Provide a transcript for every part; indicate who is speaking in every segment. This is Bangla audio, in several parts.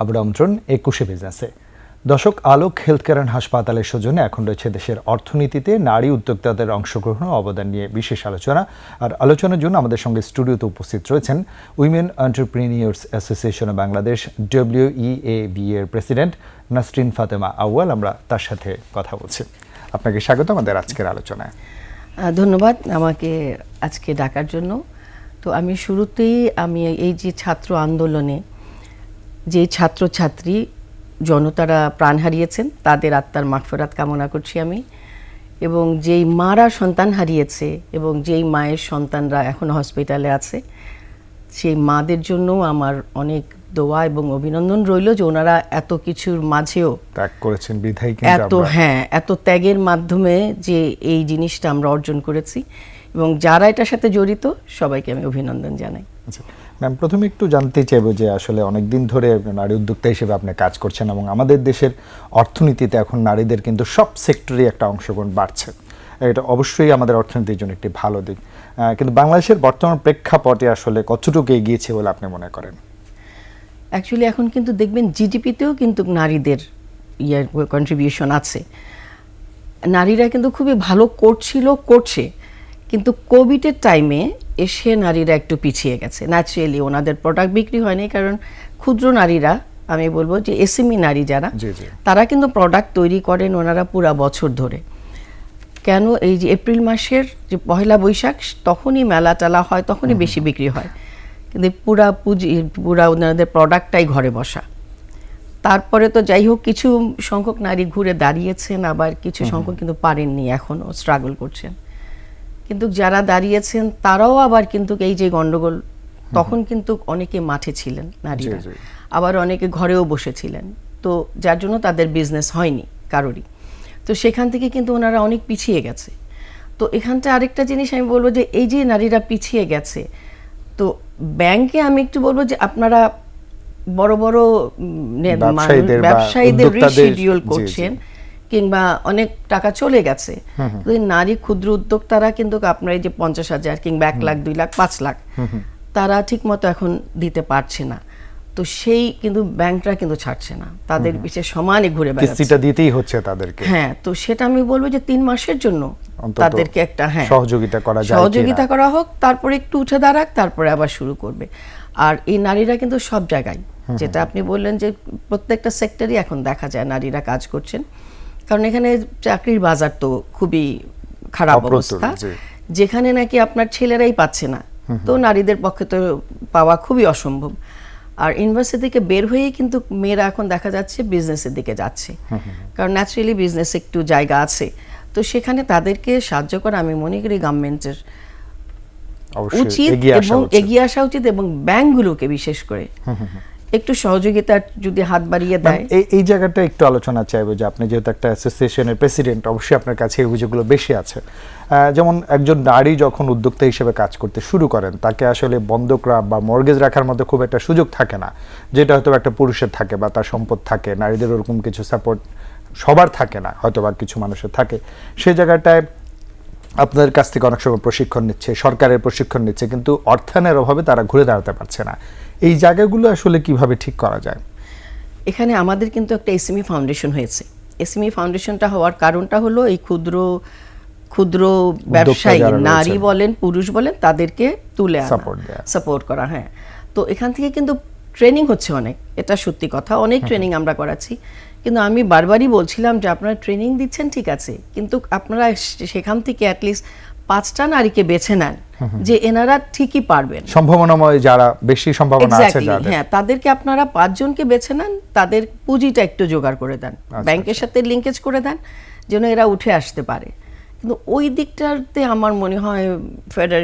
Speaker 1: আবার আমন্ত্রণ একুশে বিজনেসে দর্শক, আলোক হেলথ কেয়ার হাসপাতালের সৌজন্যে এখন রয়েছে দেশের অর্থনীতিতে নারী উদ্যোক্তাদের অংশগ্রহণ ও অবদান নিয়ে বিশেষ আলোচনা। আর আলোচনার জন্য আমাদের সঙ্গে স্টুডিওতে উপস্থিত রয়েছেন women entrepreneurs association of Bangladesh WEAB এর প্রেসিডেন্ট নাসরিন ফাতেমা আউয়াল। আমরা তার সাথে কথা বলছি। আপনাকে স্বাগত আমাদের আজকের আলোচনায়।
Speaker 2: ধন্যবাদ আমাকে আজকে ডাকার জন্য। তো আমি শুরুতেই আমি এই যে ছাত্র আন্দোলনে যে ছাত্রছাত্রী জনতারা প্রাণ হারিয়েছেন তাদের আত্মার মাগফেরাত কামনা করছি আমি। এবং যেই মারা সন্তান হারিয়েছে এবং যেই মায়ের সন্তানরা এখন হসপিটালে আছে সেই মাদের জন্য আমার অনেক দোয়া এবং অভিনন্দন রইল যে ওনারা এত কিছুর মাঝেও
Speaker 1: ত্যাগ করেছেন বিধায়
Speaker 2: এত হ্যাঁ এত ত্যাগের মাধ্যমে যে এই জিনিসটা আমরা অর্জন করেছি। এবং যারা এটার সাথে জড়িত সবাইকে আমি অভিনন্দন জানাই।
Speaker 1: আচ্ছা ম্যাম প্রথমে একটু জানতে চাইব যে আসলে অনেক দিন ধরে নারী উদ্যোক্তা হিসেবে আপনি কাজ করছেন এবং আমাদের দেশের অর্থনীতিতে এখন নারীদের কিন্তু সব সেক্টরে একটা অংশগ্রহণ বাড়ছে। এটা অবশ্যই আমাদের অর্থনীতির জন্য একটি ভালো দিক। কিন্তু বাংলাদেশের বর্তমান প্রেক্ষাপটে আসলে কতটুকু এগিয়েছে বলে আপনি মনে করেন?
Speaker 2: অ্যাকচুয়ালি এখন কিন্তু দেখবেন জিডিপিতেও কিন্তু নারীদের ইয়ার কন্ট্রিবিউশন আছে। নারীরা কিন্তু খুবই ভালো করছিল, করছে। কিন্তু কোভিডের টাইমে এসে নারীরা একটু পিছিয়ে গেছে। ন্যাচুরালি ওনাদের প্রোডাক্ট বিক্রি হয়নি কারণ ক্ষুদ্র নারীরা আমি বলব যে এসএমই নারী যারা। তারা কিন্তু প্রোডাক্ট তৈরি করেন ওনারা পুরা বছর ধরে। কেন এই যে এপ্রিল মাসের যে পয়লা বৈশাখ তখনই মেলা টেলা হয় তখনই বেশি বিক্রি হয়। কিন্তু পুরা পুঁজি পুরা ওনাদের প্রোডাক্টটাই ঘরে বসা। তারপরে তো যাই হোক কিছু সংখ্যক নারী ঘুরে দাঁড়িয়েছেন আবার কিছু সংখ্যক কিন্তু পারেননি এখনও স্ট্রাগল করছেন। কিন্তু যারা দাঁড়িয়েছেন তারাও আবার কিন্তু এই যে গন্ডগোল তখন কিন্তু অনেকে মাঠে ছিলেন নারীরা। আবার অনেকে ঘরেও বসেছিলেন। তো যার জন্য তাদের বিজনেস হয়নি কারোরই। তো সেখান থেকে কিন্তু ওনারা অনেক পিছিয়ে গেছে। তো এখানটা আরেকটা জিনিস আমি বলব যে এই যে নারীরা পিছিয়ে গেছে তো ব্যাংকে আমি একটু বলব যে আপনারা বড় বড়
Speaker 1: ব্যবসায়ীদের
Speaker 2: রিশিডিউল। করছেন। কিংবা অনেক টাকা চলে গেছে। নারী ক্ষুদ্র উদ্যোক্তারা কিন্তু আপনার এই যে পঞ্চাশ হাজার কিংবা এক লাখ দুই লাখ পাঁচ লাখ তারা ঠিক মতো এখন দিতে পারছে না। তো সেই কিন্তু ব্যাংকরা কিন্তু ছাড়ছে না। তাদের পিছিয়ে সমানে ঘুরে
Speaker 1: কিস্তিটা দিতেই হচ্ছে তাদেরকে।
Speaker 2: হ্যাঁ তো সেটা আমি বলব যে তিন মাসের জন্য তাদেরকে একটা হ্যাঁ।
Speaker 1: সহযোগিতা করা যায়
Speaker 2: সহযোগিতা করা হোক তারপরে একটু উঠে দাঁড়াক তারপরে আবার শুরু করবে। আর এই নারীরা কিন্তু সব জায়গায় যেটা আপনি বললেন যে প্রত্যেকটা সেক্টরই এখন দেখা যায় নারীরা কাজ করছেন। কারণ এখানে চাকরির বাজার তো খুবই খারাপ অবস্থা। যেখানে নাকি আপনার ছেলেরাই পাচ্ছে না। তো নারীদের পক্ষে তো পাওয়া খুবই অসম্ভব। আর ইউনিভার্সিটি থেকে বের হয়েই কিন্তু মেয়েরা এখন দেখা যাচ্ছে বিজনেসের দিকে যাচ্ছে। কারণ ন্যাচারালি বিজনেস একটু জায়গা আছে। তো সেখানে তাদেরকে সাহায্য করা আমি মনে করি গভর্নমেন্টের উচিত এবং। এগিয়ে আসা উচিত এবং ব্যাংকগুলোকে বিশেষ করে। একটু সহযোগিতার যদি হাত বাড়িয়ে দেয়।
Speaker 1: এই এই জায়গাটা একটু আলোচনা চাইব যে আপনি যেহেতু একটা অ্যাসোসিয়েশনের প্রেসিডেন্ট অবশ্যই আপনার কাছে এই অভিযোগগুলো বেশি আছে। যেমন একজন নারী যখন উদ্যোক্তা হিসেবে কাজ করতে শুরু করেন তাকে আসলে বন্ধক বা মর্গেজ রাখার মধ্যে খুব একটা সুযোগ থাকে না। যেটা হয়তো একটা পুরুষের থাকে বা তার সম্পদ থাকে নারীদের ওরকম কিছু সাপোর্ট সবার থাকে না হয়তো বা কিছু মানুষের থাকে। সেই জায়গাটায় আপনাদের কাছ থেকে অনেক সময় প্রশিক্ষণ নিচ্ছে সরকারের প্রশিক্ষণ নিচ্ছে কিন্তু অর্থায়নের অভাবে তারা ঘুরে দাঁড়াতে পারছে না। এই জায়গাগুলো আসলে কীভাবে ঠিক করা যায়?
Speaker 2: এখানে আমাদের কিন্তু একটা এসএমই ফাউন্ডেশন হয়েছে। এসএমই ফাউন্ডেশনটা হওয়ার কারণটা হলো এই ক্ষুদ্র ক্ষুদ্র ব্যবসায়ী নারী বলেন পুরুষ বলেন তাদেরকে তুলে। সাপোর্ট করা হ্যাঁ। তো এখান থেকে কিন্তু ট্রেনিং হচ্ছে অনেক এটা সত্যি কথা। অনেক ট্রেনিং আমরা করাচ্ছি। কিন্তু আমি বারবারই বলছিলাম যে আপনারা ট্রেনিং দিচ্ছেন ঠিক আছে। কিন্তু আপনারা সেখান থেকে অ্যাটলিস্ট পাঁচটা নারীকে বেছে নেন যে এনারা ঠিকই পারবেন।
Speaker 1: সম্ভাবনাময় যারা বেশি সম্ভাবনা আছে যাদের।
Speaker 2: হ্যাঁ তাদেরকে আপনারা পাঁচজনকে বেছে নেন তাদের পুঁজিটা একটু জোগাড় করে দেন।
Speaker 1: আচ্ছা,
Speaker 2: ব্যাংকের সাথে লিঙ্কেজ করে দেন যেন এরা উঠে আসতে পারে। কিন্তু ওই দিকটাতে আমার মনে হয় ফেডার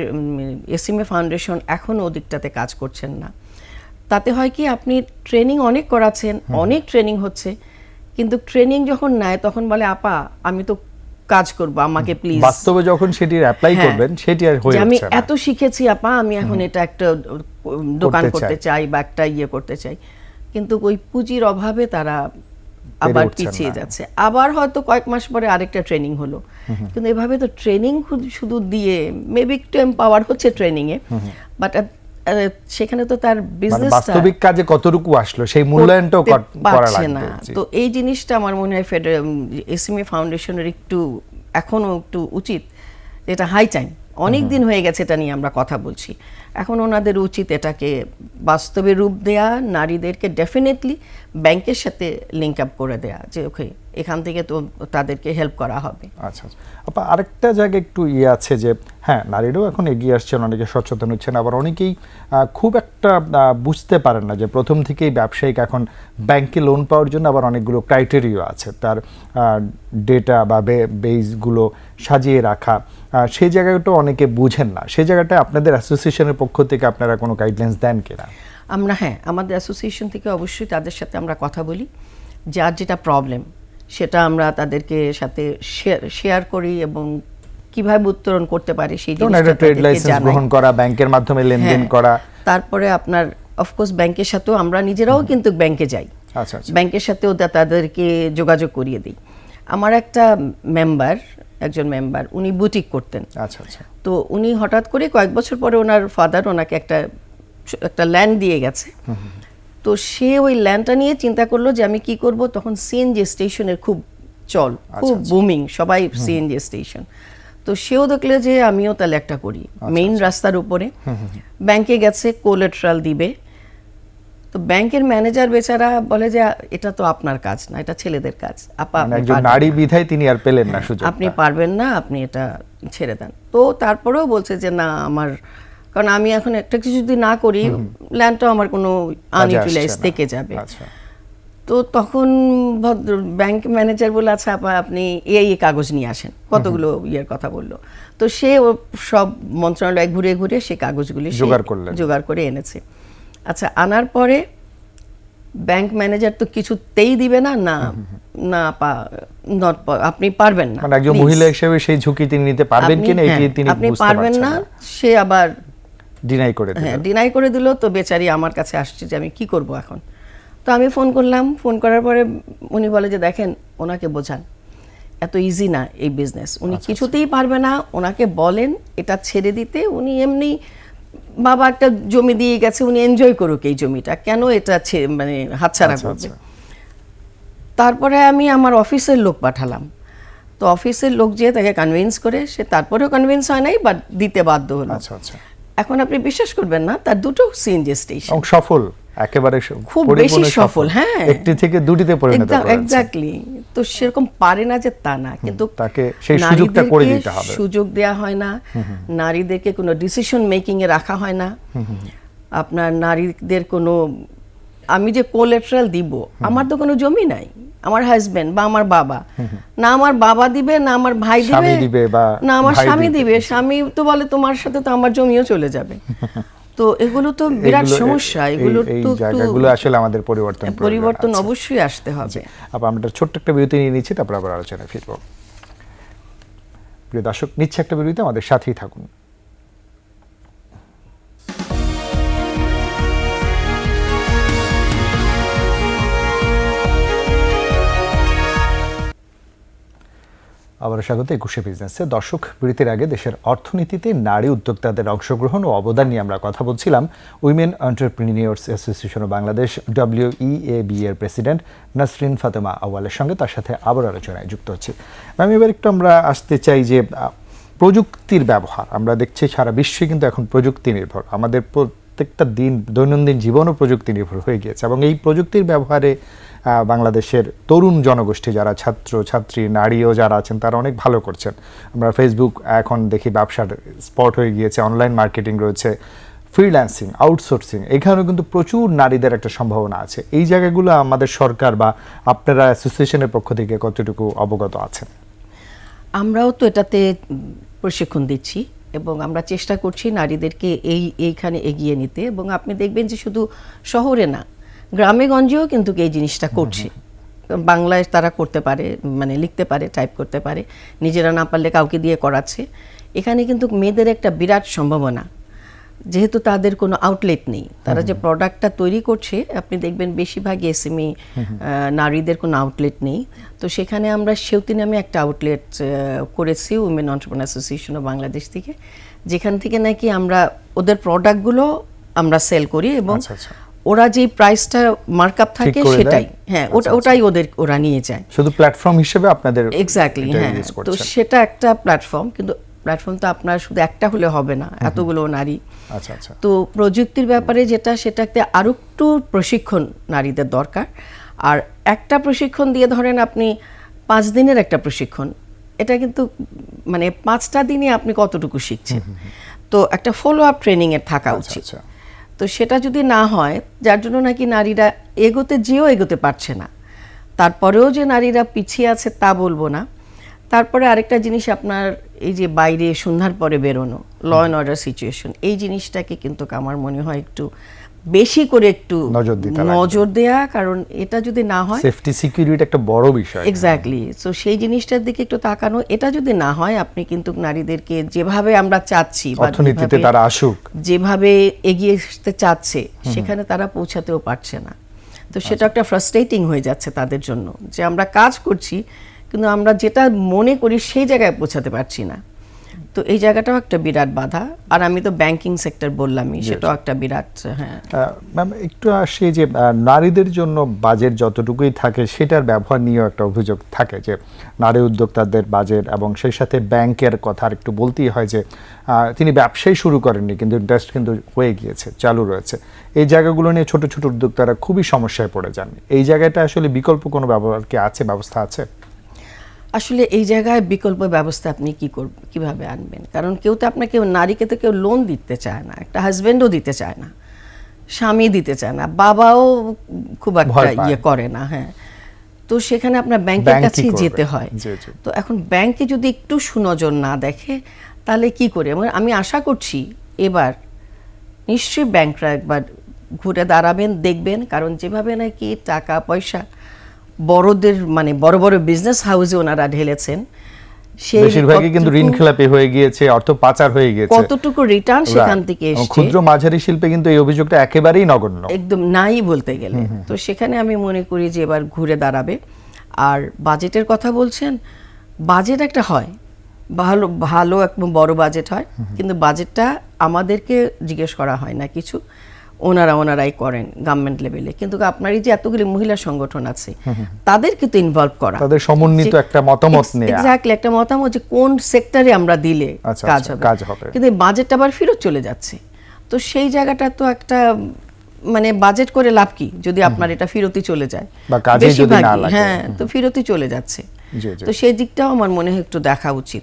Speaker 2: এসএমএ ফাউন্ডেশন এখনও ওই দিকটাতে কাজ করছেন না। তাতে হয় কি আপনি ট্রেনিং অনেক করাচ্ছেন অনেক ট্রেনিং হচ্ছে। কিন্তু ট্রেনিং যখন নেয় তখন বলে আপা আমি তো কাজ করব আমাকে প্লিজ
Speaker 1: বাস্তবে যখন সেটির অ্যাপ্লাই। করবেন সেটি আর হয়ে
Speaker 2: আমি এত শিখেছি আপা আমি এখন এটা একটা দোকান
Speaker 1: করতে
Speaker 2: চাই। বা একটা ইয়ে করতে চাই। কিন্তু ওই পুঁজির অভাবে তারা আবার পিছিয়ে যাচ্ছে। আবার হয়তো কয়েক মাস পরে আরেকটা ট্রেনিং হলো। কিন্তু এভাবে তো ট্রেনিং শুধু দিয়ে মেবি একটু এম্পাওয়ার হচ্ছে ট্রেনিং এ বাট সেখানে তো তার
Speaker 1: মানে
Speaker 2: বিজনেস
Speaker 1: বাস্তবিক কাজে কতটুকু আসলো? সেই মূল্যায়নটাও করা
Speaker 2: পারছে না। তো এই জিনিসটা আমার মনে হয় এসএমএ ফাউন্ডেশনের একটু এখনও একটু উচিত যেটা হাই টাইম অনেক দিন হয়ে গেছে এটা নিয়ে আমরা কথা বলছি। এখন ওনাদের উচিত এটাকে বাস্তবে রূপ দেয়া নারীদেরকে ডেফিনেটলি ব্যাংকের সাথে লিঙ্ক আপ করে দেয়া যে ওকে এখান থেকে তো তাদেরকে হেল্প করা হবে।
Speaker 1: আচ্ছা আচ্ছা। আপা আরেকটা জায়গায় একটু ইয়ে আছে যে হ্যাঁ নারীরাও এখন এগিয়ে আসছেন অনেকে সচেতন হচ্ছেন আবার অনেকেই খুব একটা বুঝতে পারেন না যে প্রথম থেকেই ব্যবসায়িক এখন ব্যাংকে লোন পাওয়ার জন্য আবার অনেকগুলো ক্রাইটেরিয়া আছে। তার ডেটা বা বেসগুলো সাজিয়ে রাখা। সেই জায়গাটা অনেকে বুঝেন না। সেই জায়গাটা আপনাদের অ্যাসোসিয়েশনের পক্ষ থেকে আপনারা কোনো গাইডলাইন্স দেন কিনা?
Speaker 2: আমরা হ্যাঁ আমাদের অ্যাসোসিয়েশন থেকে অবশ্যই তাদের সাথে আমরা কথা বলি। যার যেটা প্রবলেম সেটা আমরা তাদেরকে সাথে শেয়ার করি এবং কীভাবে উত্তরণ করতে পারি সেই জিনিসটা
Speaker 1: ট্রেড লাইসেন্স গ্রহণ করা ব্যাংকের মাধ্যমে লেনদেন
Speaker 2: হ্যাঁ,
Speaker 1: করা।
Speaker 2: তারপরে আপনার অফকোর্স ব্যাংকের সাথেও আমরা নিজেরাও কিন্তু ব্যাংকে যাই।
Speaker 1: আচ্ছা আচ্ছা।
Speaker 2: ব্যাংকের সাথেও তাদেরকে যোগাযোগ করিয়ে দিই। আমার একটা মেম্বার একজন মেম্বার উনি বুটিক করতেন।
Speaker 1: আচ্ছা আচ্ছা।
Speaker 2: তো উনি হঠাৎ করে কয়েক বছর পরে ওনার ফাদার ওনাকে একটা একটা ল্যান্ড দিয়ে গেছে। তো সে ওই ল্যান্ডটা নিয়ে চিন্তা করল যে আমি কি করব? তখন সিএনজি স্টেশনের খুব চল খুব বুমিং সবাই সিএনজি স্টেশন। তো সেও দেখলে যে আমিও তাহলে একটা করি মেইন রাস্তার উপরে। ব্যাংকে গেছে কোলেট্রাল দিবে। তো ব্যাংকের ম্যানেজার বেচারা বলে যে এটা তো আপনার কাজ না এটা ছেলেদের কাজ। আপা
Speaker 1: একজন নারী বিধায় তিনি আর পেলেন না সুযোগ
Speaker 2: আপনি পারবেন না আপনি এটা ছেড়ে দেন। তো তারপরেও বলছে যে না আমার কারণ আমি এখন একটা কিছু যদি না করি ল্যান্ডটাও আমার কোনো আনইউটিলাইজ
Speaker 1: না।
Speaker 2: থেকে যাবে।
Speaker 1: আচ্ছা।
Speaker 2: তো তখন ভদ্র ব্যাংক ম্যানেজার বলে আচ্ছা আপা আপনি এই এই কাগজ নিয়ে আসেন। কতগুলো ইয়ের কথা বলল। তো সে ও সব মন্ত্রণালয় ঘুরে ঘুরে সে কাগজগুলি
Speaker 1: জোগাড় করলেন।
Speaker 2: জোগাড় করে এনেছে। আচ্ছা আনার পরে ব্যাংক ম্যানেজার তো কিছুতেই দিবে না না না আপা নট আপনি পারবেন না
Speaker 1: মানে একজন মহিলা হিসেবে সেই ঝুঁকি তিনি নিতে পারবেন কিনা এটি
Speaker 2: হ্যাঁ,
Speaker 1: তিনি
Speaker 2: আপনি পারবেন না
Speaker 1: না।
Speaker 2: সে আবার
Speaker 1: ডিনাই করে
Speaker 2: হ্যাঁ ডিনাই করে দিল তো বেচারি আমার কাছে আসছে যে আমি কি করব এখন? তো আমি ফোন করলাম ফোন করার পরে উনি বলে যে দেখেন ওনাকে বোঝান। এত ইজি না এই বিজনেস উনি
Speaker 1: আচ্ছা,
Speaker 2: কিছুতেই পারবে না ওনাকে বলেন এটা ছেড়ে দিতে। উনি এমনি বাবা একটা জমি দিয়ে গেছে উনি এনজয় করুক এই জমিটা। কেন এটা ছে- মানে হাতছাড়া
Speaker 1: আচ্ছা,
Speaker 2: করবে?
Speaker 1: আচ্ছা।
Speaker 2: তারপরে আমি আমার অফিসের লোক পাঠালাম। তো অফিসের লোক যেয়ে তাকে কনভিন্স করে সে তারপরেও কনভিন্স হয় নাই বাট দিতে বাধ্য হলো।
Speaker 1: আচ্ছা আচ্ছা।
Speaker 2: এখন আপনি বিশ্বাস করবেন না তার দুটো সিএনজি স্টেশন
Speaker 1: সফল একেবারে
Speaker 2: খুব বেশি সফল, হ্যাঁ।
Speaker 1: একটি থেকে দুটিতে পরিণত
Speaker 2: এক্স্যাক্টলি তো সেরকম পারে না যে তা না কিন্তু
Speaker 1: তাকে সেই সুযোগটা করে দিতে হবে।
Speaker 2: সুযোগ দেয়া হয় না নারীদেরকে কোনো ডিসিশন মেকিং এ রাখা হয় না। আপনার নারীদের কোনো আমি যে কোলেট্রাল দিব আমার তো কোনো জমি নাই। আমার হাজবেন্ড বা আমার বাবা। না আমার বাবা দিবে না আমার ভাই দিবে না আমার স্বামী
Speaker 1: দিবে।
Speaker 2: স্বামী তো বলে তোমার সাথে তো আমার জমিও চলে যাবে। তো এগুলো তো বিরাট সমস্যা। এগুলো
Speaker 1: এই
Speaker 2: তো
Speaker 1: জায়গাগুলো আসলে আমাদের পরিবর্তন
Speaker 2: পরিবর্তন অবশ্যই আসতে হবে।
Speaker 1: আবার আমরা ছোট্ট একটা বিরতি নিয়ে নিচ্ছি তারপর আবার আলোচনায় ফিরব। প্রিয় দর্শক নিচ্ছে একটা বিরতি আমাদের সাথেই থাকুন। আবার স্বাগত একুশে বিজনেসে দর্শক, বিরতির আগে দেশের অর্থনীতিতে নারী উদ্যোক্তাদের অংশগ্রহণ ও অবদান নিয়ে আমরা কথা বলছিলাম। Women entrepreneurs association of Bangladesh W B এর প্রেসিডেন্ট নাসরিন ফাতেমা আওয়ালের সঙ্গে তার সাথে আবার আলোচনায় যুক্ত হচ্ছে ম্যাম এবার একটু আমরা আসতে চাই যে প্রযুক্তির ব্যবহার। আমরা দেখছি সারা বিশ্বে কিন্তু এখন প্রযুক্তি নির্ভর। আমাদের প্রত্যেকটা দিন, দৈনন্দিন জীবনও প্রযুক্তি নির্ভর হয়ে গিয়েছে এবং এই প্রযুক্তির ব্যবহারে বাংলাদেশের তরুণ জনগোষ্ঠী যারা, ছাত্র, ছাত্রী নারীও যারা আছেন, তারা অনেক ভালো করছেন। আমরা ফেসবুক এখন দেখি ব্যবসার স্পট হয়ে গিয়েছে অনলাইন মার্কেটিং রয়েছে ফ্রিল্যান্সিং আউটসোর্সিং এখানেও কিন্তু প্রচুর নারীদের একটা সম্ভাবনা আছে। এই জায়গাগুলো আমাদের সরকার বা আপনারা অ্যাসোসিয়েশনের পক্ষ থেকে কতটুকু অবগত আছেন?
Speaker 2: আমরাও তো এটাতে প্রশিক্ষণ দিচ্ছি। এবং আমরা চেষ্টা করছি নারীদেরকে এই এইখানে এগিয়ে নিতে এবং আপনি দেখবেন যে শুধু শহরে না গ্রামে গঞ্জেও কিন্তু এই জিনিসটা করছে। বাংলায় তারা করতে পারে মানে লিখতে পারে টাইপ করতে পারে। নিজেরা না পারলে কাউকে দিয়ে করাচ্ছে। এখানে কিন্তু মেয়েদের একটা বিরাট সম্ভাবনা। যেহেতু তাদের কোনো আউটলেট নেই তারা যে প্রোডাক্টটা তৈরি করছে আপনি দেখবেন বেশিরভাগই এসএমই নারীদের কোনো আউটলেট নেই। তো সেখানে আমরা সেউতি নামে একটা আউটলেট করেছি women entrepreneur association of Bangladesh থেকে যেখান থেকে নাকি আমরা ওদের প্রোডাক্টগুলো আমরা সেল করি এবং
Speaker 1: আচ্ছা, আচ্ছা।
Speaker 2: ওরা যে প্রাইসটা মার্কআপ থাকে সেটাই। হ্যাঁ ওটা ওটাই ওদের ওরা নিয়ে যায়।
Speaker 1: শুধু প্ল্যাটফর্ম হিসেবে আপনাদের
Speaker 2: এক্স্যাক্টলি হ্যাঁ তো সেটা একটা প্ল্যাটফর্ম কিন্তু প্ল্যাটফর্ম তো আপনার শুধু একটা হলে হবে না এতগুলো নারী।
Speaker 1: আচ্ছা আচ্ছা।
Speaker 2: তো প্রযুক্তির ব্যাপারে যেটা সেটাতে আরও একটু প্রশিক্ষণ নারীদের দরকার। আর একটা প্রশিক্ষণ দিয়ে ধরেন আপনি পাঁচ দিনের একটা প্রশিক্ষণ এটা কিন্তু মানে পাঁচটা দিনে আপনি কতটুকু শিখছেন? তো একটা ফলো আপ ট্রেনিং এর থাকা
Speaker 1: আচ্ছা
Speaker 2: উচিত।
Speaker 1: আচ্ছা।
Speaker 2: তো সেটা যদি না হয় যার জন্য নাকি নারীরা এগোতে যেও এগোতে পারছে না তারপরেও যে নারীরা পিছিয়ে আছে তা বলব না। তারপরে আরেকটা জিনিস আপনার এই যে বাইরে সন্ধ্যার পরে বেরোনো ল অ্যান্ড অর্ডার সিচুয়েশন এই জিনিসটাকে কিন্তু আমার মনে হয় একটু বেশি করে একটু
Speaker 1: নজর দিতে
Speaker 2: নজর দেয়া কারণ এটা যদি না হয়
Speaker 1: সেফটি সিকিউরিটি একটা বড় বিষয়।
Speaker 2: এক্স্যাক্টলি সো সেই জিনিসটার দিকে একটু তাকানো। এটা যদি না হয় আপনি কিন্তু নারীদেরকে যেভাবে আমরা চাচ্ছি
Speaker 1: অর্থনীতিতে তারা আসুক।
Speaker 2: যেভাবে এগিয়ে আসতে চাচ্ছে সেখানে তারা পৌঁছাতেও পারছে না। তো সেটা একটা ফ্রাস্ট্রেটিং হয়ে যাচ্ছে তাদের জন্য। যে আমরা কাজ করছি কিন্তু আমরা যেটা মনে করি সেই জায়গায় পৌঁছাতে পারছি না। তো এই জায়গাটাও একটা বিরাট বাধা। আর আমি তো ব্যাংকিং সেক্টর বললামই সেটাও একটা বিরাট হ্যাঁ।
Speaker 1: ম্যাম একটু আসি যে নারীদের জন্য বাজেট যতটুকুই থাকে সেটার ব্যবহার নিয়েও একটা অভিযোগ থাকে যে নারী উদ্যোক্তাদের বাজেট এবং সেই সাথে ব্যাংকের কথা আর একটু বলতেই হয় যে তিনি ব্যবসায় শুরু করেননি কিন্তু ইন্টারেস্ট কিন্তু হয়ে গিয়েছে চালু রয়েছে। এই জায়গাগুলো নিয়ে ছোট ছোট উদ্যোক্তারা খুবই সমস্যায় পড়ে যান। এই জায়গাটা আসলে বিকল্প কোনো ব্যবহার কি আছে ব্যবস্থা আছে?
Speaker 2: আসলে এই জায়গায় বিকল্প ব্যবস্থা আপনি কি করব কীভাবে আনবেন? কারণ কেউ তো আপনাকে নারীকে তো কেউ লোন দিতে চায় না একটা হাজবেন্ডও দিতে চায় না স্বামী দিতে চায় না বাবাও খুব একটা ইয়ে করে না হ্যাঁ। তো সেখানে আপনার ব্যাংকের
Speaker 1: ব্যাংক
Speaker 2: কাছেই যেতে হয়। তো এখন ব্যাংকে যদি একটু সুনজর না দেখে তাহলে কি করে? আমি আশা করছি এবার নিশ্চয়ই ব্যাংকরা একবার ঘুরে দাঁড়াবেন দেখবেন কারণ যেভাবে নাকি টাকা পয়সা বড়দের মানে বড় বড় বিজনেস হাউসে ওনারা ঢেলেছেন।
Speaker 1: বেশিরভাগই কিন্তু ঋণ খেলাপি হয়ে গিয়েছে অর্থ পাচার হয়ে গিয়েছে।
Speaker 2: কতটুকু রিটার্ন সেখান থেকে এসছে।
Speaker 1: ক্ষুদ্র মাঝারি শিল্পে কিন্তু এই অভিযোগটা একেবারেই নগণ্য।
Speaker 2: একদম নাই বলতে গেলে। তো সেখানে আমি মনে করি যে এবার ঘুরে দাঁড়াবে। আর বাজেটের কথা বলছেন বাজেট একটা হয়। ভালো ভালো একদম বড় বাজেট হয়। কিন্তু বাজেটটা আমাদেরকে জিজ্ঞেস করা হয় না কিছু। ওনারা ওনারাই করেন গভর্নমেন্ট লেভেলে কিন্তু আপনার এই যে এতগুলি মহিলা সংগঠন আছে তাদের কিন্তু ইনভলভ করা।
Speaker 1: তাদের সমন্বিত একটা মতামত নেওয়া
Speaker 2: এক্স্যাক্টলি একটা মতামত যে কোন সেক্টরে আমরা দিলে
Speaker 1: আচ্ছা,
Speaker 2: কাজ
Speaker 1: আচ্ছা,
Speaker 2: হবে।
Speaker 1: কাজ হবে।
Speaker 2: কিন্তু বাজেটটা আবার ফেরত চলে যাচ্ছে। তো সেই জায়গাটা তো একটা মানে বাজেট করে লাভ কি? যদি আপনার এটা ফেরতই চলে যায়।
Speaker 1: বা কাজেই যদি না লাগে।
Speaker 2: হ্যাঁ তো ফেরতই চলে যাচ্ছে।
Speaker 1: জি, জি।
Speaker 2: তো সেই দিকটাও আমার মনে হয় একটু দেখা উচিত।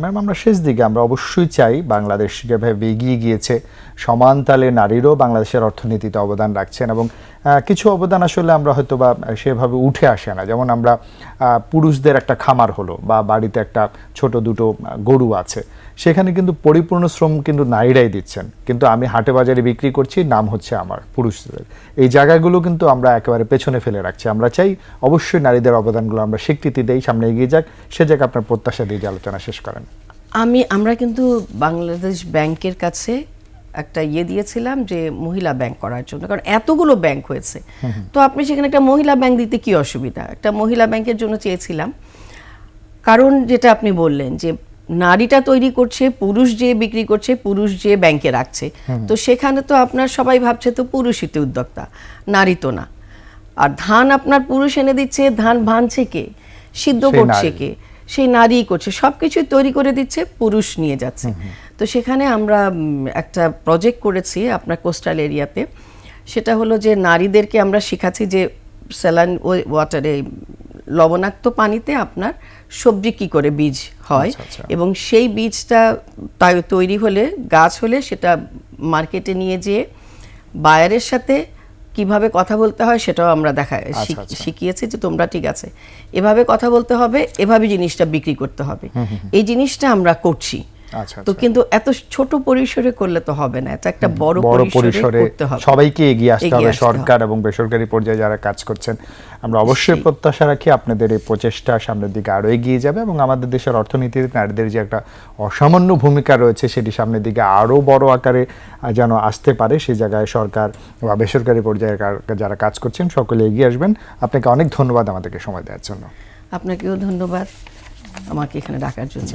Speaker 1: ম্যাম, আমরা শেষ দিকে, আমরা অবশ্যই চাই বাংলাদেশ যেভাবে এগিয়ে গিয়েছে, সমান তালে নারীরও বাংলাদেশের অর্থনীতিতে অবদান রাখছেন এবং কিছু অবদান আসলে আমরা হয়তো বা সেভাবে উঠে আসে না। যেমন আমরা পুরুষদের একটা খামার হলো বা বাড়িতে একটা ছোট দুটো গরু আছে। সেখানে কিন্তু পরিপূর্ণ শ্রম কিন্তু নারীরাই দিচ্ছেন। কিন্তু আমি হাটে বাজারে বিক্রি করছি নাম হচ্ছে আমার পুরুষদের। এই জায়গাগুলো কিন্তু আমরা একেবারে পেছনে ফেলে রাখছি। আমরা চাই অবশ্যই নারীদের অবদানগুলো আমরা স্বীকৃতি দেই সামনে এগিয়ে যাক। সে জায়গায় আপনার প্রত্যাশা দিয়ে আলোচনা শেষ করেন।
Speaker 2: আমি আমরা কিন্তু বাংলাদেশ ব্যাংকের কাছে একটা ইয়ে দিয়েছিলাম যে মহিলা ব্যাংক করার জন্য কারণ এতগুলো ব্যাংক হয়েছে। তো আপনি সেখানে একটা মহিলা ব্যাংক দিতে কি অসুবিধা? একটা মহিলা ব্যাংকের জন্য চেয়েছিলাম। কারণ যেটা আপনি বললেন যে নারীটা তৈরি করছে পুরুষ যে বিক্রি করছে পুরুষ যে ব্যাংকে রাখছে। তো সেখানে তো আপনার সবাই ভাবছে তো পুরুষই তো উদ্যোক্তা নারী তো না। আর ধান আপনার পুরুষ এনে দিচ্ছে ধান ভাঙছে কে? সিদ্ধ করছে কে? সেই নারীই করছে সব কিছুই তৈরি করে দিচ্ছে পুরুষ নিয়ে যাচ্ছে। তো সেখানে আমরা একটা প্রজেক্ট করেছি আপনার কোস্টাল এরিয়াতে সেটা হলো যে নারীদেরকে আমরা শেখাচ্ছি যে স্যালান ওয়াটারে লবণাক্ত পানিতে আপনার সবজি কি করে বীজ হয়
Speaker 1: আচ্ছা, আচ্ছা।
Speaker 2: এবং সেই বীজটা তৈরি হলে গাছ হলে সেটা মার্কেটে নিয়ে যেয়ে বায়ারের সাথে কীভাবে কথা বলতে হয় সেটাও আমরা দেখা
Speaker 1: আচ্ছা।
Speaker 2: শিখিয়েছি যে তোমরা ঠিক আছে এভাবে কথা বলতে হবে এভাবে জিনিসটা বিক্রি করতে হবে এই জিনিসটা আমরা করছি তো কিন্তু এত ছোট পরিসরে করলে তো হবে না এটা একটা বড়
Speaker 1: বড়
Speaker 2: পরিসরে করতে হবে।
Speaker 1: সবাইকে এগিয়ে আসতে হবে সরকার এবং বেসরকারি পর্যায়ে যারা কাজ করছেন। আমরা অবশ্যই প্রত্যাশা রাখি আপনাদের এই প্রচেষ্টা সামনের দিকে আরও এগিয়ে যাবে এবং আমাদের দেশের অর্থনীতিতে নারীদের যে একটা অসামান্য ভূমিকা রয়েছে সেটি সামনের দিকে আরও বড় আকারে যেন আসতে পারে সেই জায়গায় সরকার বা বেসরকারি পর্যায়ে যারা কাজ করছেন সকলে এগিয়ে আসবেন। আপনাকে অনেক ধন্যবাদ আমাদেরকে সময় দেওয়ার জন্য।
Speaker 2: আপনাকেও ধন্যবাদ। আমাকে এখানে ডাকার জন্য।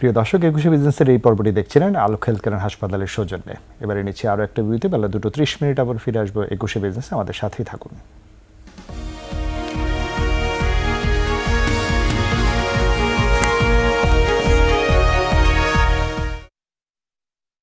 Speaker 1: প্রিয় দর্শক, একুশে বিজনেসের এই পর্বটি দেখছিলেন আলোক হেলথ কেয়ার হাসপাতালের সৌজন্যে। এবারে নিচ্ছি আরও একটা বিরতি, বেলা দুটো ত্রিশ মিনিট আবার ফিরে আসব একুশে বিজনেস। আমাদের সাথেই থাকুন।